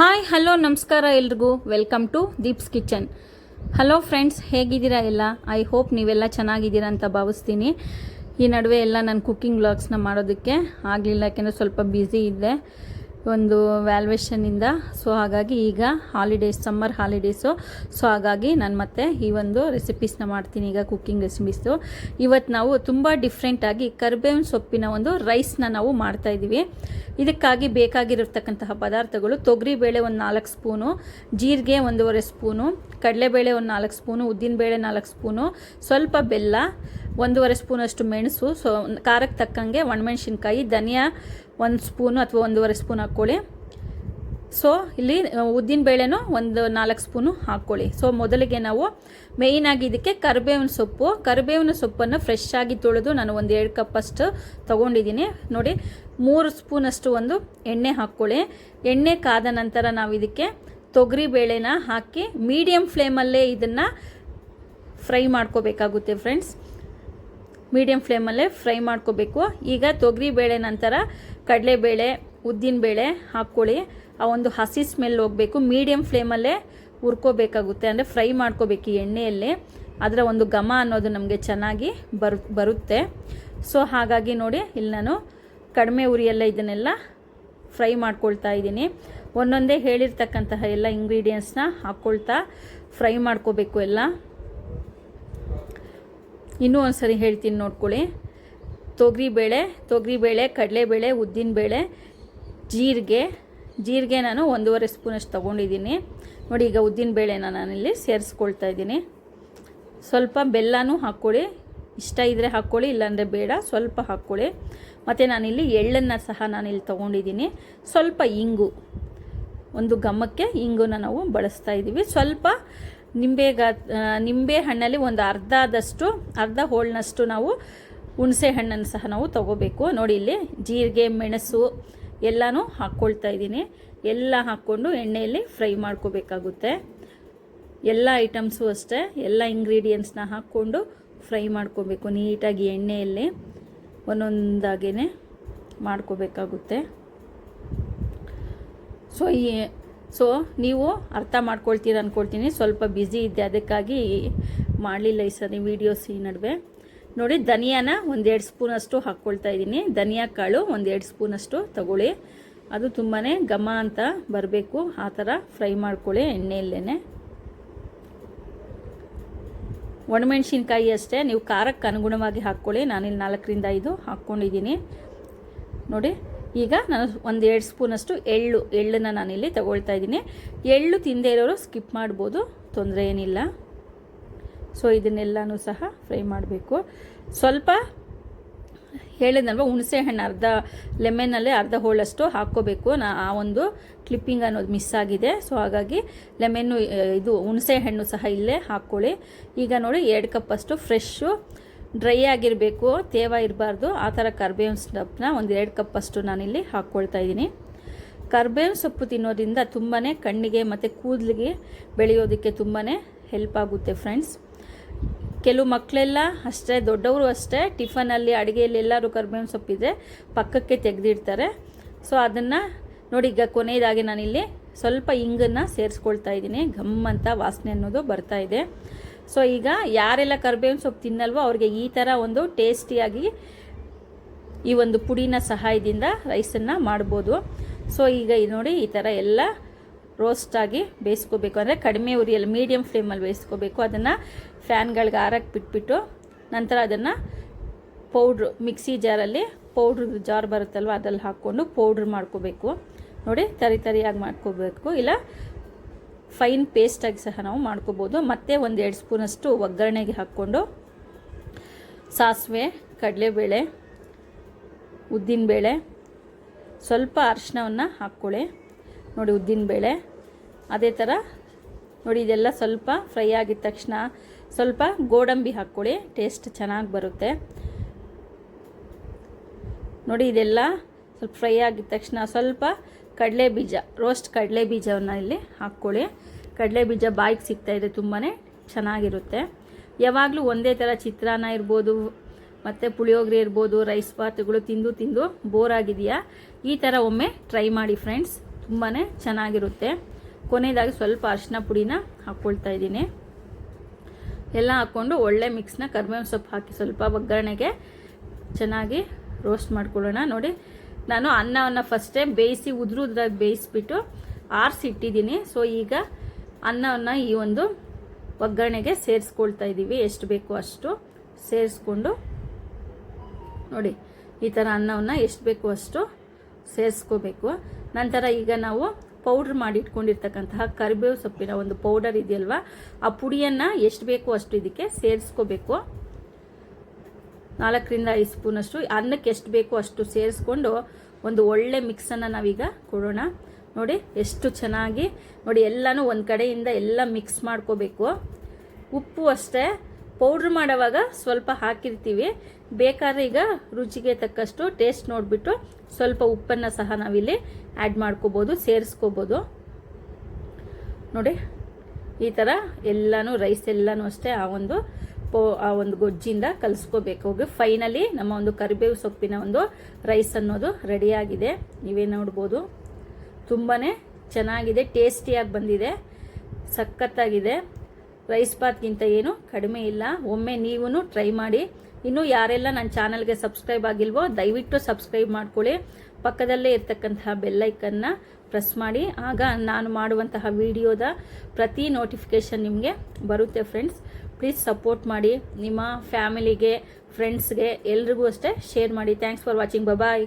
Hi hello ನಮಸ್ಕಾರ ಎಲ್ರಿಗೂ. Welcome to Deep's kitchen hello friends ಹೇಗಿದ್ದೀರಾ ಎಲ್ಲ? ಐ ಹೋಪ್ ನೀವೆಲ್ಲ ಚೆನ್ನಾಗಿದ್ದೀರಾ ಅಂತ ಭಾವಿಸ್ತೀನಿ. ಈ ನಡುವೆ ಎಲ್ಲ ನಾನು ಕುಕ್ಕಿಂಗ್ ವ್ಲಾಗ್ಸ್ನ ಮಾಡೋದಕ್ಕೆ ಆಗಲಿಲ್ಲ, ಯಾಕೆಂದರೆ ಸ್ವಲ್ಪ ಬ್ಯುಸಿ ಇದ್ದೆ. ಒಂದು ವ್ಯಾಲ್ವೇಷನಿಂದ ಸೊ ಹಾಗಾಗಿ ಈಗ ಹಾಲಿಡೇಸ್ ಸಮ್ಮರ್ ಹಾಲಿಡೇಸು ಸೊ ಹಾಗಾಗಿ ನಾನು ಮತ್ತೆ ಈ ಒಂದು ರೆಸಿಪೀಸ್ನ ಮಾಡ್ತೀನಿ ಈಗ ಕುಕ್ಕಿಂಗ್ ರೆಸಿಪೀಸು ಇವತ್ತು ನಾವು ತುಂಬ ಡಿಫ್ರೆಂಟಾಗಿ ಕರ್ಬೇವಿನ ಸೊಪ್ಪಿನ ಒಂದು ರೈಸ್ನ ನಾವು ಮಾಡ್ತಾ ಇದ್ದೀವಿ ಇದಕ್ಕಾಗಿ ಬೇಕಾಗಿರತಕ್ಕಂತಹ ಪದಾರ್ಥಗಳು ತೊಗರಿಬೇಳೆ ಒಂದು ನಾಲ್ಕು ಸ್ಪೂನು, ಜೀರಿಗೆ ಒಂದೂವರೆ ಸ್ಪೂನು, ಕಡಲೆಬೇಳೆ ಒಂದು ನಾಲ್ಕು ಸ್ಪೂನು, ಉದ್ದಿನಬೇಳೆ ನಾಲ್ಕು ಸ್ಪೂನು, ಸ್ವಲ್ಪ ಬೆಲ್ಲ ಒಂದೂವರೆ ಸ್ಪೂನಷ್ಟು ಮೆಣಸು, ಸೊ ಖಾರಕ್ಕೆ ತಕ್ಕಂಗೆ ಒಣಮೆಣ್ಸಿನ್ಕಾಯಿ, ಧನಿಯಾ ಒಂದು ಸ್ಪೂನು ಅಥವಾ ಒಂದೂವರೆ ಸ್ಪೂನ್ ಹಾಕ್ಕೊಳ್ಳಿ. ಸೊ ಇಲ್ಲಿ ಉದ್ದಿನ ಬೇಳೆನೂ ಒಂದು ನಾಲ್ಕು ಸ್ಪೂನು ಹಾಕ್ಕೊಳ್ಳಿ. ಸೊ ಮೊದಲಿಗೆ ನಾವು ಮೇಯ್ನಾಗಿ ಇದಕ್ಕೆ ಕರಿಬೇವಿನ ಸೊಪ್ಪು. ಕರಿಬೇವಿನ ಸೊಪ್ಪನ್ನು ಫ್ರೆಶ್ ಆಗಿ ತೊಳೆದು ನಾನು ಒಂದು ಎರಡು ಕಪ್ಪಷ್ಟು ತೊಗೊಂಡಿದ್ದೀನಿ. ನೋಡಿ, ಮೂರು ಸ್ಪೂನಷ್ಟು ಒಂದು ಎಣ್ಣೆ ಹಾಕ್ಕೊಳ್ಳಿ. ಎಣ್ಣೆ ಕಾದ ನಂತರ ನಾವು ಇದಕ್ಕೆ ತೊಗರಿ ಬೇಳೆನ ಹಾಕಿ ಮೀಡಿಯಮ್ ಫ್ಲೇಮಲ್ಲೇ ಇದನ್ನು ಫ್ರೈ ಮಾಡ್ಕೋಬೇಕಾಗುತ್ತೆ ಫ್ರೆಂಡ್ಸ್ ಮೀಡಿಯಮ್ ಫ್ಲೇಮಲ್ಲೇ ಫ್ರೈ ಮಾಡ್ಕೋಬೇಕು. ಈಗ ತೊಗರಿ ಬೇಳೆ ನಂತರ ಕಡಲೆಬೇಳೆ ಉದ್ದಿನಬೇಳೆ ಹಾಕ್ಕೊಳ್ಳಿ. ಆ ಒಂದು ಹಸಿ ಸ್ಮೆಲ್ ಹೋಗಬೇಕು. ಮೀಡಿಯಮ್ ಫ್ಲೇಮಲ್ಲೇ ಹುರ್ಕೋಬೇಕಾಗುತ್ತೆ. ಅಂದರೆ ಫ್ರೈ ಮಾಡ್ಕೋಬೇಕು ಎಣ್ಣೆಯಲ್ಲಿ. ಅದರ ಒಂದು ಘಮ ಅನ್ನೋದು ನಮಗೆ ಚೆನ್ನಾಗಿ ಬರು, ಬರುತ್ತೆ. ಸೊ, ಹಾಗಾಗಿ ನೋಡಿ, ಇಲ್ಲಿ ನಾನು ಕಡಿಮೆ ಉರಿಯಲ್ಲೇ ಇದನ್ನೆಲ್ಲ ಫ್ರೈ ಮಾಡ್ಕೊಳ್ತಾ ಇದ್ದೀನಿ. ಒಂದೊಂದೇ ಹೇಳಿರ್ತಕ್ಕಂತಹ ಎಲ್ಲ ಇಂಗ್ರೀಡಿಯೆಂಟ್ಸ್ನ ಹಾಕ್ಕೊಳ್ತಾ ಫ್ರೈ ಮಾಡ್ಕೋಬೇಕು ಎಲ್ಲ. ಇನ್ನೂ ಒಂದು ಸರಿ ಹೇಳ್ತೀನಿ ನೋಡ್ಕೊಳ್ಳಿ. ತೊಗರಿಬೇಳೆ ತೊಗರಿಬೇಳೆ ಕಡಲೆಬೇಳೆ ಉದ್ದಿನಬೇಳೆ ಜೀರಿಗೆ. ಜೀರಿಗೆ ನಾನು ಒಂದೂವರೆ ಸ್ಪೂನಷ್ಟು ತೊಗೊಂಡಿದ್ದೀನಿ. ನೋಡಿ ಈಗ ಉದ್ದಿನಬೇಳೆನ ನಾನಿಲ್ಲಿ ಸೇರಿಸ್ಕೊಳ್ತಾ ಇದ್ದೀನಿ. ಸ್ವಲ್ಪ ಬೆಲ್ಲನೂ ಹಾಕ್ಕೊಳ್ಳಿ. ಇಷ್ಟ ಇದ್ದರೆ ಹಾಕ್ಕೊಳ್ಳಿ, ಇಲ್ಲಾಂದರೆ ಬೇಡ, ಸ್ವಲ್ಪ ಹಾಕ್ಕೊಳ್ಳಿ. ಮತ್ತು ನಾನಿಲ್ಲಿ ಎಳ್ಳನ್ನು ಸಹ ನಾನಿಲ್ಲಿ ತೊಗೊಂಡಿದ್ದೀನಿ. ಸ್ವಲ್ಪ ಇಂಗು. ಒಂದು ಗಮ್ಮಕ್ಕೆ ಇಂಗುನ ನಾವು ಬಳಸ್ತಾ ಇದ್ದೀವಿ. ಸ್ವಲ್ಪ ನಿಂಬೆ ನಿಂಬೆ ಹಣ್ಣಲ್ಲಿ ಒಂದು ಅರ್ಧದಷ್ಟು, ಅರ್ಧ ಹೋಳ್ನಷ್ಟು ನಾವು ಹುಣಸೆ ಹಣ್ಣನ್ನು ಸಹ ನಾವು ತಗೋಬೇಕು. ನೋಡಿ ಇಲ್ಲಿ ಜೀರಿಗೆ, ಮೆಣಸು ಎಲ್ಲನೂ ಹಾಕ್ಕೊಳ್ತಾ ಇದ್ದೀನಿ. ಎಲ್ಲ ಹಾಕ್ಕೊಂಡು ಎಣ್ಣೆಯಲ್ಲಿ ಫ್ರೈ ಮಾಡ್ಕೋಬೇಕಾಗುತ್ತೆ. ಎಲ್ಲ ಐಟಮ್ಸು ಅಷ್ಟೇ, ಎಲ್ಲ ಇಂಗ್ರೀಡಿಯೆಂಟ್ಸ್ನ ಹಾಕ್ಕೊಂಡು ಫ್ರೈ ಮಾಡ್ಕೋಬೇಕು. ನೀಟಾಗಿ ಎಣ್ಣೆಯಲ್ಲಿ ಒಂದೊಂದಾಗೇ ಮಾಡ್ಕೋಬೇಕಾಗುತ್ತೆ. ಸೊ, ಈ ಸೊ ನೀವು ಅರ್ಥ ಮಾಡ್ಕೊಳ್ತೀರ ಅಂದ್ಕೊಳ್ತೀನಿ ಸ್ವಲ್ಪ ಬ್ಯುಸಿ ಇದ್ದೆ, ಅದಕ್ಕಾಗಿ ಮಾಡಲಿಲ್ಲ ಈ ಸರಿ ವೀಡಿಯೋಸ್ ಈ ನಡುವೆ. ನೋಡಿ, ಧನಿಯಾನ ಒಂದೆರಡು ಸ್ಪೂನಷ್ಟು ಹಾಕ್ಕೊಳ್ತಾ ಇದ್ದೀನಿ. ಧನಿಯಾ ಕಾಳು ಒಂದೆರಡು ಸ್ಪೂನಷ್ಟು ತಗೊಳ್ಳಿ. ಅದು ತುಂಬಾ ಘಮ ಅಂತ ಬರಬೇಕು. ಆ ಥರ ಫ್ರೈ ಮಾಡ್ಕೊಳ್ಳಿ ಎಣ್ಣೆಯಲ್ಲೇ ಒಣಮೆಣ್ಸಿನ್ಕಾಯಿ ಅಷ್ಟೇ. ನೀವು ಖಾರಕ್ಕೆ ಅನುಗುಣವಾಗಿ ಹಾಕ್ಕೊಳ್ಳಿ. ನಾನಿಲ್ಲಿ ನಾಲ್ಕರಿಂದ ಐದು ಹಾಕ್ಕೊಂಡಿದ್ದೀನಿ. ನೋಡಿ ಈಗ ನಾನು ಒಂದು ಎರಡು ಸ್ಪೂನಷ್ಟು ಎಳ್ಳು, ಎಳ್ಳನ್ನು ನಾನಿಲ್ಲಿ ತಗೊಳ್ತಾ ಇದ್ದೀನಿ. ಎಳ್ಳು ತಿಂದೇ ಇರೋರು ಸ್ಕಿಪ್ ಮಾಡ್ಬೋದು, ತೊಂದರೆ ಏನಿಲ್ಲ. ಸೊ ಇದನ್ನೆಲ್ಲನೂ ಸಹ ಫ್ರೈ ಮಾಡಬೇಕು. ಸ್ವಲ್ಪ ಹೇಳಿದ್ನಲ್ವ ಹುಣಸೆ ಹಣ್ಣು ಅರ್ಧ, ಲೆಮನ್ನಲ್ಲೇ ಅರ್ಧ ಹೋಳಷ್ಟು ಹಾಕ್ಕೋಬೇಕು. ನಾ ಆ ಒಂದು ಕ್ಲಿಪ್ಪಿಂಗ್ ಅನ್ನೋದು ಮಿಸ್ ಆಗಿದೆ. ಸೊ ಹಾಗಾಗಿ ಲೆಮೆನ್ನು, ಇದು ಹುಣಸೆ ಹಣ್ಣು ಸಹ ಇಲ್ಲೇ ಹಾಕ್ಕೊಳ್ಳಿ. ಈಗ ನೋಡಿ ಎರಡು ಕಪ್ಪಷ್ಟು ಫ್ರೆಶ್ಶು ಡ್ರೈ ಆಗಿರಬೇಕು, ತೇವ ಇರಬಾರ್ದು, ಆ ಥರ ಕರ್ಬೇವಿನ ಸೊಪ್ಪನ್ನ ಒಂದು ಎರಡು ಕಪ್ಪಷ್ಟು ನಾನಿಲ್ಲಿ ಹಾಕ್ಕೊಳ್ತಾ ಇದ್ದೀನಿ. ಕರ್ಬೇವಿನ ಸೊಪ್ಪು ತಿನ್ನೋದ್ರಿಂದ ತುಂಬಾ ಕಣ್ಣಿಗೆ ಮತ್ತು ಕೂದಲಿಗೆ ಬೆಳೆಯೋದಕ್ಕೆ ತುಂಬಾ ಹೆಲ್ಪ್ ಆಗುತ್ತೆ ಫ್ರೆಂಡ್ಸ್ ಕೆಲವು ಮಕ್ಕಳೆಲ್ಲ ಅಷ್ಟೇ, ದೊಡ್ಡವರು ಅಷ್ಟೇ ಟಿಫನಲ್ಲಿ ಅಡುಗೆಯಲ್ಲಿ ಎಲ್ಲರೂ ಕರ್ಬೇವಿನ ಸೊಪ್ಪಿದ್ರೆ ಪಕ್ಕಕ್ಕೆ ತೆಗೆದಿಡ್ತಾರೆ. ಸೊ ಅದನ್ನು ನೋಡಿ ಈಗ ಕೊನೆಯದಾಗಿ ನಾನಿಲ್ಲಿ ಸ್ವಲ್ಪ ಇಂಗನ್ನು ಸೇರಿಸ್ಕೊಳ್ತಾ ಇದ್ದೀನಿ. ಘಮ್ ಅಂತ ವಾಸನೆ ಅನ್ನೋದು ಬರ್ತಾ ಇದೆ. ಸೊ ಈಗ ಯಾರೆಲ್ಲ ಕರ್ಬೇವಿನ ಸೊಪ್ಪು ತಿನ್ನಲ್ವೋ ಅವ್ರಿಗೆ ಈ ಥರ ಒಂದು ಟೇಸ್ಟಿಯಾಗಿ ಈ ಒಂದು ಪುಡಿನ ಸಹಾಯದಿಂದ ರೈಸನ್ನು ಮಾಡ್ಬೋದು. ಸೊ ಈಗ ನೋಡಿ ಈ ಥರ ಎಲ್ಲ ರೋಸ್ಟಾಗಿ ಬೇಯಿಸ್ಕೋಬೇಕು. ಅಂದರೆ ಕಡಿಮೆ ಉರಿಯಲ್ಲಿ ಮೀಡಿಯಮ್ ಫ್ಲೇಮಲ್ಲಿ ಬೇಯಿಸ್ಕೋಬೇಕು. ಅದನ್ನು ಫ್ಯಾನ್ಗಳಿಗೆ ಆರಕ್ಕೆ ಬಿಟ್ಬಿಟ್ಟು ನಂತರ ಅದನ್ನು ಪೌಡ್ರ್ ಮಿಕ್ಸಿ ಜಾರಲ್ಲಿ ಪೌಡ್ರ್ ಜಾರ್ ಬರುತ್ತಲ್ವ, ಅದರಲ್ಲಿ ಹಾಕ್ಕೊಂಡು ಪೌಡ್ರ್ ಮಾಡ್ಕೋಬೇಕು. ನೋಡಿ, ತರಿ ತರಿಯಾಗಿ ಮಾಡ್ಕೋಬೇಕು. ಇಲ್ಲ ಫೈನ್ ಪೇಸ್ಟಾಗಿ ಸಹ ನಾವು ಮಾಡ್ಕೋಬೋದು. ಮತ್ತು ಒಂದು ಎರಡು ಸ್ಪೂನಷ್ಟು ಒಗ್ಗರಣೆಗೆ ಹಾಕ್ಕೊಂಡು ಸಾಸಿವೆ, ಕಡಲೆಬೇಳೆ, ಉದ್ದಿನಬೇಳೆ, ಸ್ವಲ್ಪ ಅರಿಶಿನವನ್ನು ಹಾಕ್ಕೊಳ್ಳಿ. ನೋಡಿ ಉದ್ದಿನಬೇಳೆ, ಅದೇ ಥರ ನೋಡಿ ಇದೆಲ್ಲ ಸ್ವಲ್ಪ ಫ್ರೈ ಆಗಿದ ತಕ್ಷಣ ಸ್ವಲ್ಪ ಗೋಡಂಬಿ ಹಾಕ್ಕೊಳ್ಳಿ, ಟೇಸ್ಟ್ ಚೆನ್ನಾಗಿ ಬರುತ್ತೆ. ನೋಡಿ ಇದೆಲ್ಲ ಸ್ವಲ್ಪ ಫ್ರೈ ಆಗಿದ ತಕ್ಷಣ ಸ್ವಲ್ಪ ಕಡಲೆ ಬೀಜ ರೋಸ್ಟ್ ಕಡಲೆ ಬೀಜವನ್ನು ಇಲ್ಲಿ ಹಾಕ್ಕೊಳ್ಳಿ. ಕಡಲೆ ಬೀಜ ಬಾಯಿಗೆ ಸಿಗ್ತಾಯಿದೆ ತುಂಬಾ ಚೆನ್ನಾಗಿರುತ್ತೆ. ಯಾವಾಗಲೂ ಒಂದೇ ಥರ ಚಿತ್ರಾನ್ನ ಇರ್ಬೋದು, ಮತ್ತು ಪುಳಿಯೋಗರೆ ಇರ್ಬೋದು ರೈಸ್ ಬಾತ್ಗಳು ತಿಂದು ತಿಂದು ಬೋರ್ ಆಗಿದೆಯಾ? ಈ ಥರ ಒಮ್ಮೆ ಟ್ರೈ ಮಾಡಿ ಫ್ರೆಂಡ್ಸ್ ತುಂಬಾ ಚೆನ್ನಾಗಿರುತ್ತೆ. ಕೊನೆಯದಾಗಿ ಸ್ವಲ್ಪ ಅರಿಶಿನ ಪುಡಿನ ಹಾಕ್ಕೊಳ್ತಾ ಇದ್ದೀನಿ. ಎಲ್ಲ ಹಾಕ್ಕೊಂಡು ಒಳ್ಳೆ ಮಿಕ್ಸ್ನ ಕರ್ಬೇವಿನ ಸೊಪ್ಪು ಹಾಕಿ ಸ್ವಲ್ಪ ಒಗ್ಗರಣೆಗೆ ಚೆನ್ನಾಗಿ ರೋಸ್ಟ್ ಮಾಡ್ಕೊಳ್ಳೋಣ. ನೋಡಿ ನಾನು ಅನ್ನವನ್ನು ಫಸ್ಟೇ ಬೇಯಿಸಿ ಉದುರು ಉದ್ರಾಗಿ ಬೇಯಿಸ್ಬಿಟ್ಟು ಆರಿಸಿ ಇಟ್ಟಿದ್ದೀನಿ. ಸೊ ಈಗ ಅನ್ನವನ್ನು ಈ ಒಂದು ಒಗ್ಗರಣೆಗೆ ಸೇರಿಸ್ಕೊಳ್ತಾ ಇದ್ದೀವಿ. ಎಷ್ಟು ಬೇಕೋ ಅಷ್ಟು ಸೇರಿಸ್ಕೊಂಡು ನೋಡಿ, ಈ ಥರ ಅನ್ನವನ್ನು ಎಷ್ಟು ಬೇಕೋ ಅಷ್ಟು ಸೇರಿಸ್ಕೋಬೇಕು. ನಂತರ ಈಗ ನಾವು ಪೌಡ್ರ್ ಮಾಡಿ ಇಟ್ಕೊಂಡಿರ್ತಕ್ಕಂತಹ ಕರಿಬೇವು ಸೊಪ್ಪಿನ ಒಂದು ಪೌಡರ್ ಇದೆಯಲ್ವ, ಆ ಪುಡಿಯನ್ನು ಎಷ್ಟು ಬೇಕೋ ಅಷ್ಟು ಇದಕ್ಕೆ ಸೇರಿಸ್ಕೋಬೇಕು. ನಾಲ್ಕರಿಂದ ಐದು ಸ್ಪೂನಷ್ಟು ಅನ್ನಕ್ಕೆ ಎಷ್ಟು ಬೇಕೋ ಅಷ್ಟು ಸೇರಿಸ್ಕೊಂಡು ಒಂದು ಒಳ್ಳೆ ಮಿಕ್ಸನ್ನು ನಾವೀಗ ಕೊಡೋಣ. ನೋಡಿ, ಎಷ್ಟು ಚೆನ್ನಾಗಿ, ನೋಡಿ, ಎಲ್ಲನೂ ಒಂದು ಕಡೆಯಿಂದ ಎಲ್ಲ ಮಿಕ್ಸ್ ಮಾಡ್ಕೋಬೇಕು. ಉಪ್ಪು ಅಷ್ಟೇ, ಪೌಡ್ರ್ ಮಾಡೋವಾಗ ಸ್ವಲ್ಪ ಹಾಕಿರ್ತೀವಿ. ಬೇಕಾದ್ರೆ ಈಗ ರುಚಿಗೆ ತಕ್ಕಷ್ಟು ಟೇಸ್ಟ್ ನೋಡಿಬಿಟ್ಟು ಸ್ವಲ್ಪ ಉಪ್ಪನ್ನು ಸಹ ನಾವಿಲ್ಲಿ ಆ್ಯಡ್ ಮಾಡ್ಕೋಬೋದು, ಸೇರಿಸ್ಕೋಬೋದು. ನೋಡಿ, ಈ ಥರ ಎಲ್ಲನೂ, ರೈಸ್ ಎಲ್ಲನೂ ಅಷ್ಟೇ ಆ ಒಂದು ಪೋ ಆ ಒಂದು ಗೊಜ್ಜಿಂದ ಕಲಿಸ್ಕೋಬೇಕು. ಹೋಗಿ ಫೈನಲಿ ನಮ್ಮ ಒಂದು ಕರಿಬೇವು ಸೊಪ್ಪಿನ ಒಂದು ರೈಸ್ ಅನ್ನೋದು ರೆಡಿಯಾಗಿದೆ ನೀವೇ ನೋಡ್ಬೋದು. ತುಂಬಾ ಚೆನ್ನಾಗಿದೆ ಟೇಸ್ಟಿಯಾಗಿ ಬಂದಿದೆ. ಸಖತ್ತಾಗಿದೆ. ರೈಸ್ ಬಾತ್ಗಿಂತ ಏನು ಕಡಿಮೆ ಇಲ್ಲ. ಒಮ್ಮೆ ನೀವು ಟ್ರೈ ಮಾಡಿ. ಇನ್ನು ಯಾರೆಲ್ಲ ನನ್ನ ಚಾನಲ್ಗೆ ಸಬ್ಸ್ಕ್ರೈಬ್ ಆಗಿಲ್ವೋ, ದಯವಿಟ್ಟು ಸಬ್ಸ್ಕ್ರೈಬ್ ಮಾಡ್ಕೊಳ್ಳಿ. ಪಕ್ಕದಲ್ಲೇ ಇರ್ತಕ್ಕಂತಹ ಬೆಲ್ಲೈಕನ್ನ ಪ್ರೆಸ್ ಮಾಡಿ. ಆಗ ನಾನು ಮಾಡುವಂತಹ ವಿಡಿಯೋದ ಪ್ರತಿ ನೋಟಿಫಿಕೇಷನ್ ನಿಮಗೆ ಬರುತ್ತೆ ಫ್ರೆಂಡ್ಸ್ ಪ್ಲೀಸ್ ಸಪೋರ್ಟ್ ಮಾಡಿ. ನಿಮ್ಮ ಫ್ಯಾಮಿಲಿಗೆ ಫ್ರೆಂಡ್ಸ್ಗೆ ಎಲ್ರಿಗೂ ಅಷ್ಟೇ ಶೇರ್ ಮಾಡಿ. Thanks for watching bye